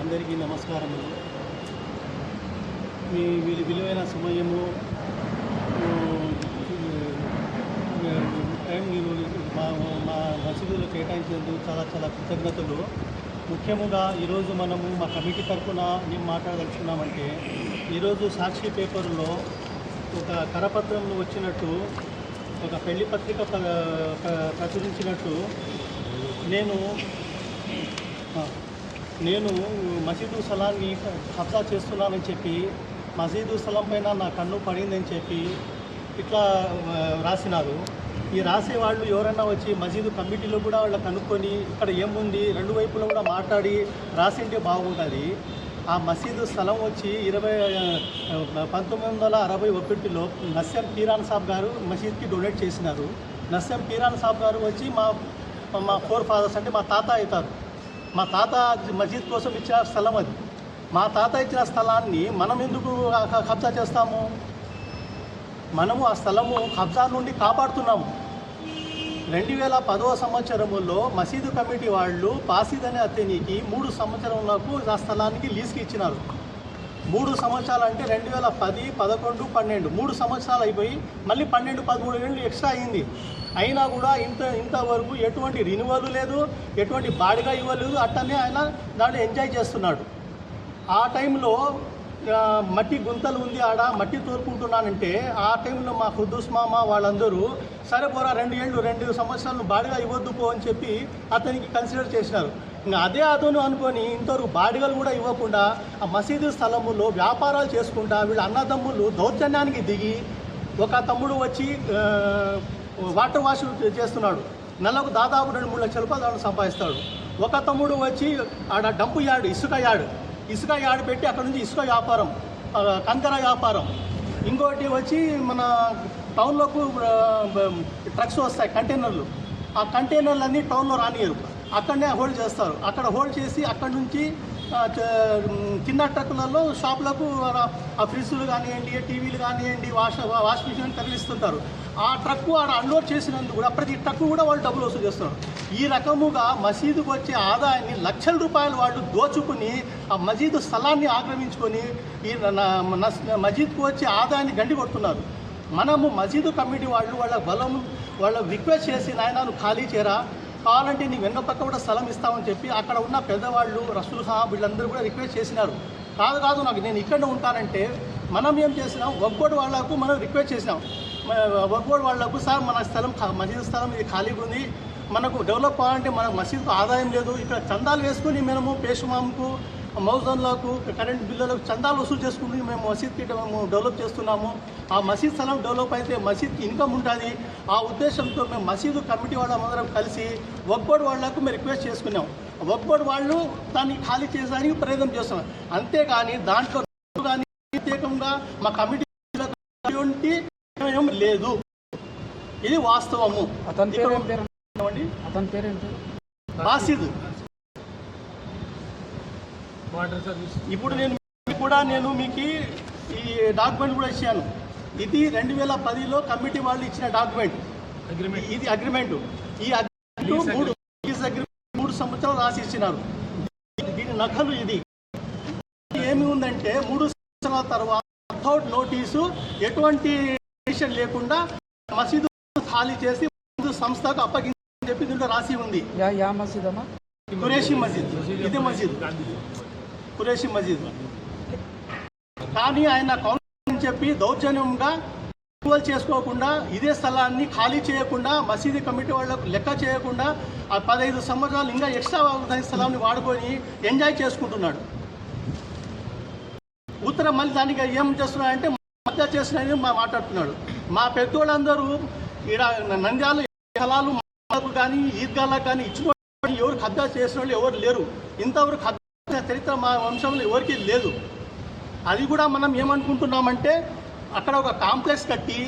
అందరికీ నమస్కారములు. మీ వీరి విలువైన సమయము టైం మా మా మసీదులో కేటాయించినందుకు చాలా చాలా కృతజ్ఞతలు. ముఖ్యముగా ఈరోజు మనము మా కమిటీ తరఫున ఏం మాట్లాడదలుచుకున్నామంటే ఈరోజు సాక్షి పేపర్లో ఒక కరపత్రంలో వచ్చినట్టు ఒక పెళ్ళి పత్రిక ప్ర- ప్ర- ప్రచురించినట్టు నేను నేను మసీదు స్థలాన్ని కబ్జా చేస్తున్నానని చెప్పి మసీదు స్థలం పైన నా కన్ను పడిందని చెప్పి ఇట్లా రాసినారు. ఈ రాసే వాళ్ళు ఎవరైనా వచ్చి మసీదు కమిటీలో కూడా వాళ్ళు కనుక్కొని ఇక్కడ ఏముంది రెండు వైపులో కూడా మాట్లాడి రాసింటే బాగుంటుంది. ఆ మసీదు స్థలం వచ్చి ఇరవై పంతొమ్మిది వందల అరవై ఒకటిలో నస్యం పీరాన్ సాబ్ గారు మసీద్కి డొనేట్ చేసినారు. నస్యం పీరాన్ సాబ్ గారు వచ్చి మా మా ఫోర్ ఫాదర్స్ అంటే మా తాత అవుతారు. మా తాత మసీద్ కోసం ఇచ్చిన స్థలం అది. మా తాత ఇచ్చిన స్థలాన్ని మనం ఎందుకు కబ్జా చేస్తాము? మనము ఆ స్థలము కబ్జా నుండి కాపాడుతున్నాము. రెండు వేల పదవ సంవత్సరంలో మసీదు కమిటీ వాళ్ళు పాసిద్ అనే అతనికి మూడు సంవత్సరములకు ఆ స్థలానికి లీజ్కి ఇచ్చినారు. మూడు సంవత్సరాలు అంటే రెండు వేల పది పదకొండు పన్నెండు. మూడు సంవత్సరాలు అయిపోయి మళ్ళీ పన్నెండు పదమూడు ఏళ్ళు ఎక్స్ట్రా అయింది. అయినా కూడా ఇంత ఇంతవరకు ఎటువంటి రినివల్ లేదు ఎటువంటి బాడిగా ఇవ్వలేదు. అట్టనే ఆయన దాన్ని ఎంజాయ్ చేస్తున్నాడు. ఆ టైంలో మట్టి గుంతలు ఉంది ఆడ మట్టి తోలుకుంటున్నానంటే ఆ టైంలో మా ఖుద్దూస్ మామ వాళ్ళందరూ సరే పోరా రెండు ఏళ్ళు రెండు సంవత్సరాలు బాడిగా ఇవ్వద్దు పో అని చెప్పి అతనికి కన్సిడర్ చేసినారు. ఇంకా అదే అతను అనుకొని ఇంతవరకు బాడిగలు కూడా ఇవ్వకుండా ఆ మసీదు స్థలములో వ్యాపారాలు చేసుకుంటా వీళ్ళ అన్నదమ్ములు దౌర్జన్యానికి దిగి ఒక తమ్ముడు వచ్చి వాటర్ వాష్ చేస్తున్నాడు. నెలకు దాదాపు రెండు మూడు లక్షల రూపాయలు సంపాదిస్తాడు. ఒక తమ్ముడు వచ్చి ఆడ డంపు యార్డు ఇసుక యార్డు. ఇసుక యార్డు పెట్టి అక్కడ నుంచి ఇసుక వ్యాపారం కంకర వ్యాపారం. ఇంకోటి వచ్చి మన టౌన్లోకి ట్రక్స్ వస్తాయి కంటైనర్లు. ఆ కంటైనర్లన్నీ టౌన్లో రానియరు. అక్కడనే హోల్డ్ చేస్తారు. అక్కడ హోల్డ్ చేసి అక్కడ నుంచి కింద ట్రక్కులలో షాపులకు ఆ- ఫ్రిడ్జ్లు కానివ్వండి టీవీలు కానివ్వండి వాష్ వాష్ మిషన్ తరలిస్తుంటారు ఆ ట్రక్కు ఆడ అన్లోడ్ చేసినందుకు కూడా ప్రతి ట్రక్కు కూడా వాళ్ళు డబ్బులు వసూలు చేస్తున్నారు. ఈ రకముగా మసీదుకు వచ్చే ఆదాయాన్ని లక్షల రూపాయలు వాళ్ళు దోచుకుని ఆ మసీదు స్థలాన్ని ఆక్రమించుకొని ఈ న- మసీద్కు వచ్చే ఆదాయాన్ని గండి కొడుతున్నారు. మనము మసీదు కమిటీ వాళ్ళు వాళ్ళ బలం వాళ్ళ రిక్వెస్ట్ చేసి నాయన ఖాళీ చేరా కావాలంటే నీ వెనక పక్క కూడా స్థలం ఇస్తామని చెప్పి అక్కడ ఉన్న పెద్దవాళ్ళు రసూల్ ఖా వీళ్ళందరూ కూడా రిక్వెస్ట్ చేసినారు. కాదు కాదు నాకు నేను ఇక్కడ ఉంటానంటే మనం ఏం చేసినాం ఒక్కోటి వాళ్ళకు మనం రిక్వెస్ట్ చేసినాం. ఒక్కోటి వాళ్ళకు సార్ మన స్థలం ఖా- మసీదు స్థలం ఇది ఖాళీగా ఉంది. మనకు డెవలప్ అవ్వాలంటే మన మసీదుకు ఆదాయం లేదు. ఇక్కడ చందాలు వేసుకుని మనము పేషమాంకు మౌజన్లకు కరెంట్ బిల్లులకు చందాలు వసూలు చేసుకుని మేము మసీద్కి మేము డెవలప్ చేస్తున్నాము. ఆ మసీద్ స్థలం డెవలప్ అయితే మసీద్కి ఇన్కమ్ ఉంటుంది. ఆ ఉద్దేశంతో మేము మసీదు కమిటీ వాళ్ళందరం కలిసి ఒక్కోటి వాళ్ళకు మేము రిక్వెస్ట్ చేసుకున్నాం. ఒక్కోటి వాళ్ళు దాన్ని ఖాళీ చేయడానికి ప్రయత్నం చేస్తున్నాం అంతేగాని దాంట్లో కానీ ప్రత్యేకంగా మా కమిటీ లేదు. ఇది వాస్తవము. అతని పేరు ఏం పేరు? ఇప్పుడు నేను మీకు కూడా నేను మీకు ఈ డాక్యుమెంట్ కూడా ఇచ్చాను. ఇది రెండు వేల పదిలో కమిటీ వాళ్ళు ఇచ్చిన డాక్యుమెంట్ ఇది అగ్రిమెంట్ ఈ అగ్రిమెంట్ మూడు మూడు సంవత్సరాలు రాసి ఇచ్చినారు. దీని నకలు ఇది. ఏమి ఉందంటే మూడు సంవత్సరాల తర్వాత వితౌట్ నోటీసు ఎటువంటి లేకుండా మసీదు ఖాళీ చేసి సంస్థకు అప్పగించని చెప్పి దీంట్లో రాసి ఉంది. యా యా మసీద్ అమ్మా కురేషి మసీద్. ఇది మసీద్. ఖురేషి మజీద్. కానీ ఆయన కౌన్సిల్ అని చెప్పి దౌర్జన్యంగా అప్రూవల్ చేసుకోకుండా ఇదే స్థలాన్ని ఖాళీ చేయకుండా మసీదు కమిటీ వాళ్ళకు లెక్క చేయకుండా ఆ పదహైదు సంవత్సరాలు ఇంకా ఎక్స్ట్రా దాని స్థలాన్ని వాడుకొని ఎంజాయ్ చేసుకుంటున్నాడు. ఉత్తరం మళ్ళీ దానికి ఏం చేస్తున్నాడంటే మధ్య చేస్తున్నాయని మా మాట్లాడుతున్నాడు. మా పెద్దోళ్ళందరూ ఈడ నంద్యాల స్థలాలు మాకు కానీ ఈద్గాలకు కానీ ఇచ్చిన ఎవరు ఖద్దా చేసిన వాళ్ళు ఎవరు లేరు. ఇంతవరకు చేసిన చరిత్ర మా వంశంలో ఎవరికీ లేదు. అది కూడా మనం ఏమనుకుంటున్నామంటే అక్కడ ఒక కాంప్లెక్స్ కట్టి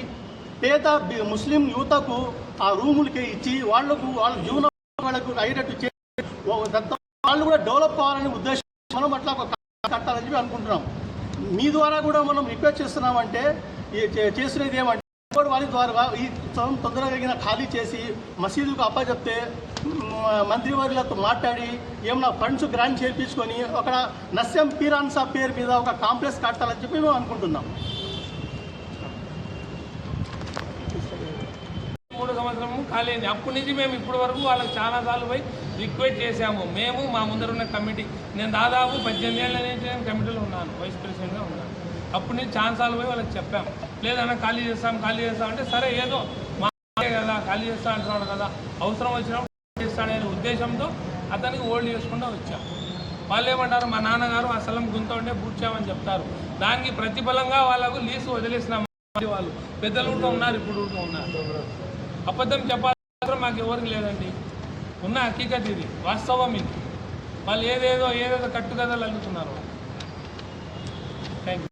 పేద ముస్లిం యువతకు ఆ రూములకి ఇచ్చి వాళ్ళకు వాళ్ళ జీవన వాళ్ళకు అయ్యేటట్టు చేసి వాళ్ళు కూడా డెవలప్ కావాలనే ఉద్దేశం మనం అట్లా ఒక కట్టాలని చెప్పి అనుకుంటున్నాం. మీ ద్వారా కూడా మనం రిక్వెస్ట్ చేస్తున్నామంటే చేసినది ఏమంటే వారి ద్వారా ఈ స్థలం తొందరగా ఖాళీ చేసి మసీదుకు అప్పచెప్తే మంత్రివర్యులతో మాట్లాడి ఏమన్నా ఫండ్స్ గ్రాంట్ చేయించుకొని ఒక నస్యం పీరాన్సా పేరు మీద ఒక కాంప్లెక్స్ కట్టాలని చెప్పి మేము అనుకుంటున్నాం. మూడు సంవత్సరము ఖాళీ అయింది. అప్పటి నుంచి మేము ఇప్పటి వరకు వాళ్ళకి చాలా సార్లు పోయి రిక్వెస్ట్ చేశాము. మేము మా ముందర ఉన్న కమిటీ నేను దాదాపు పద్దెనిమిది ఏళ్ళ నుంచి నేను కమిటీలో ఉన్నాను. వైస్ ప్రెసిడెంట్గా ఉన్నాను. అప్పటి నుంచి చాలా సార్లు పోయి వాళ్ళకి చెప్పాము లేదన్నా ఖాళీ చేస్తాం ఖాళీ చేస్తాం అంటే సరే ఏదో మా కదా ఖాళీ చేస్తా అంటున్నాడు కదా. అవసరం వచ్చినప్పుడు చేస్తాడనే ఉద్దేశంతో అతనికి ఓల్డ్ చేసుకుంటూ వచ్చాం. వాళ్ళు ఏమంటారు మా నాన్నగారు ఆ స్థలం గుంత ఉంటే పూడ్చామని చెప్తారు. దానికి ప్రతిఫలంగా వాళ్ళకు లీజు వదిలేసినాం వాళ్ళు. పెద్దలు కూడా ఉన్నారు ఇప్పుడు కూడా ఉన్నారు. అబద్ధం మాత్రం మాకు ఎవరికి లేదండి. ఉన్న హకీకత్ ఇది వాస్తవం ఇది. వాళ్ళు ఏదేదో ఏదేదో కట్టుకథలు అల్లుతున్నారు